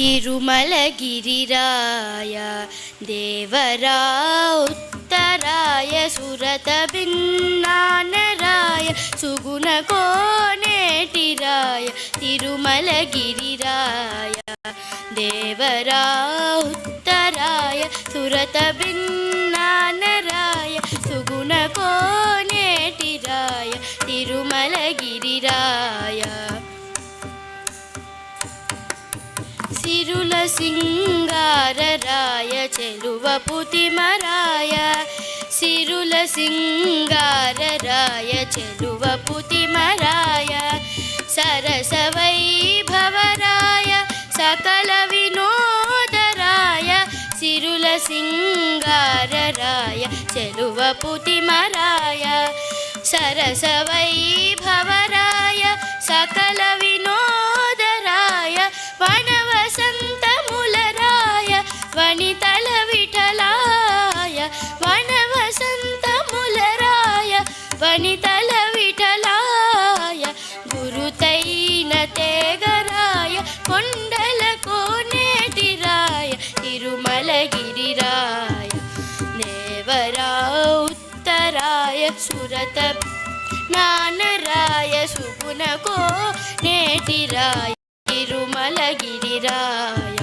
తిరుమలగిరిరాయ దేవరా ఉత్తరాయ సురత భిన్నానరాయ సుగుణ కోనేటిరాయ తిరుమలగిరిరాయ దేవరా ఉత్తరాయ సురత భిన్నానరాయ సుగుణ కోనేటిరాయ తిరుమలగిరిరాయ సింగారరాయ చెలువ పుతిమరాయ. సిరుల సింగారరాయ చెలువ పుతిమరాయ. సరస వైభవరాయ సకల వినోదరాయ సిరుల సింగారరాయ చెలువ పుతిమరాయ. సరస వైభవరాయ సకల వినోదరాయ వనితల విఠలాయ వనవసంతములరాయ వనితల విఠలాయ గురుతైన తేగరాయ కొండల కోనేటిరాయ తిరుమలగిరిరాయ దేవరా ఉత్తరాయ సురత నానరాయ సుగుణకో నేటిరాయ తిరుమలగిరిరాయ.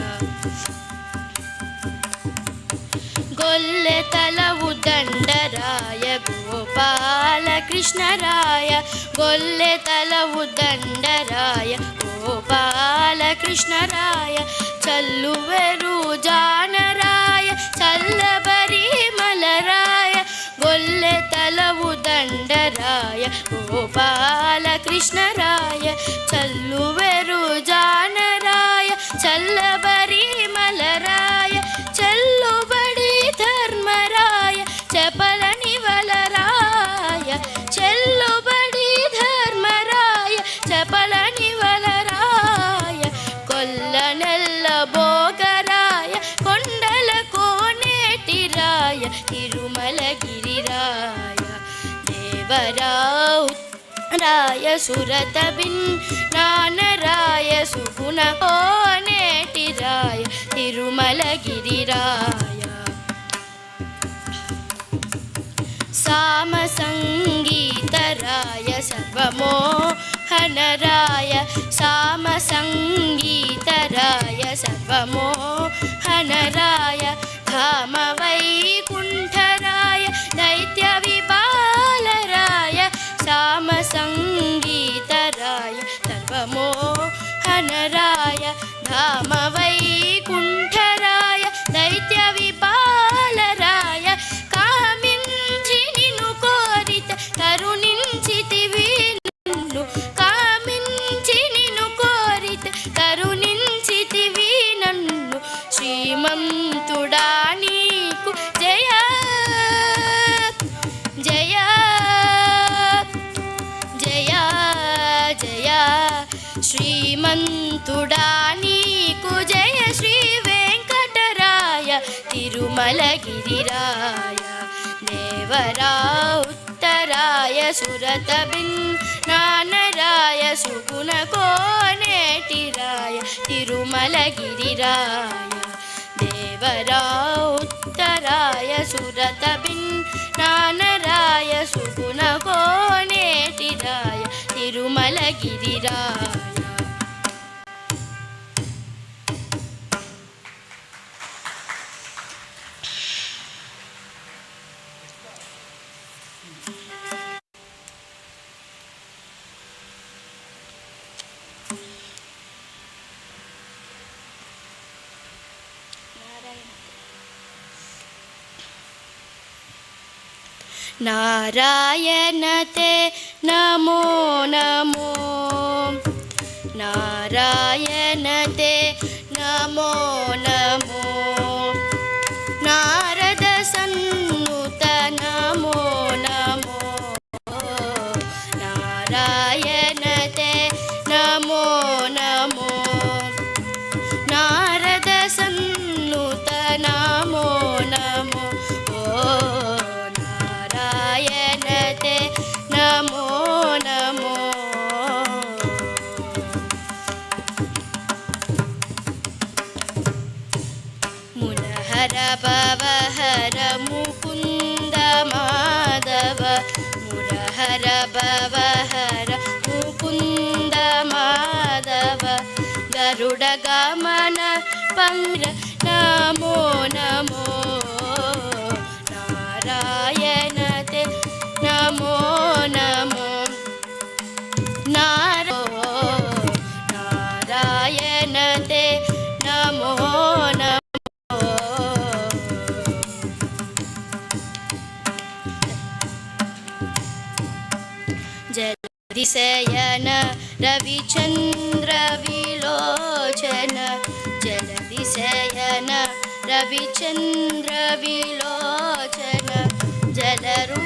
గొల్లె తలవు దండరాయ గోపాల కృష్ణరాయ గొల్లె తలవు దండరాయ గోపాల కృష్ణరాయ చల్లువెరు జానరాయ చల్లబరి మలరాయ. గొల్లె తలవు దండరాయ గోపాల శివరావు రాయ సురత బిన్ నానరాయ సుగుణ నేటి కోనేటిరాయ తిరుమలగిరిరాయ సామ సంగీతరాయ సర్వమోహనరాయ సామ సంగీతరాయ సర్వమోహనరాయ ధామ వైకుంఠ శ్రీమంతుడా నీకు జయ శ్రీ వెంకటరాయ తిరుమలగిరిరాయ. దేవరా ఉత్తరాయ సురత బిన్ నానరాయ సుగుణ కోనేటిరాయ తిరుమలగిరిరాయ. దేవరా ఉత్తరాయ సురత బిన్ నానరాయ సుగుణ కోనేటిరాయ తిరుమలగిరిరాయ. నారాయణతే నమో నమో నారాయణతే నమో నమో హర భవ హర ముకుంద మాధవ మురహర భవ హర ముకుంద మాధవ గరుడ గమన పంద్ర నమో నమో దిశయన రవిచంద్ర విలోచన జల దిశయన రవిచంద్ర విలోచన జలరు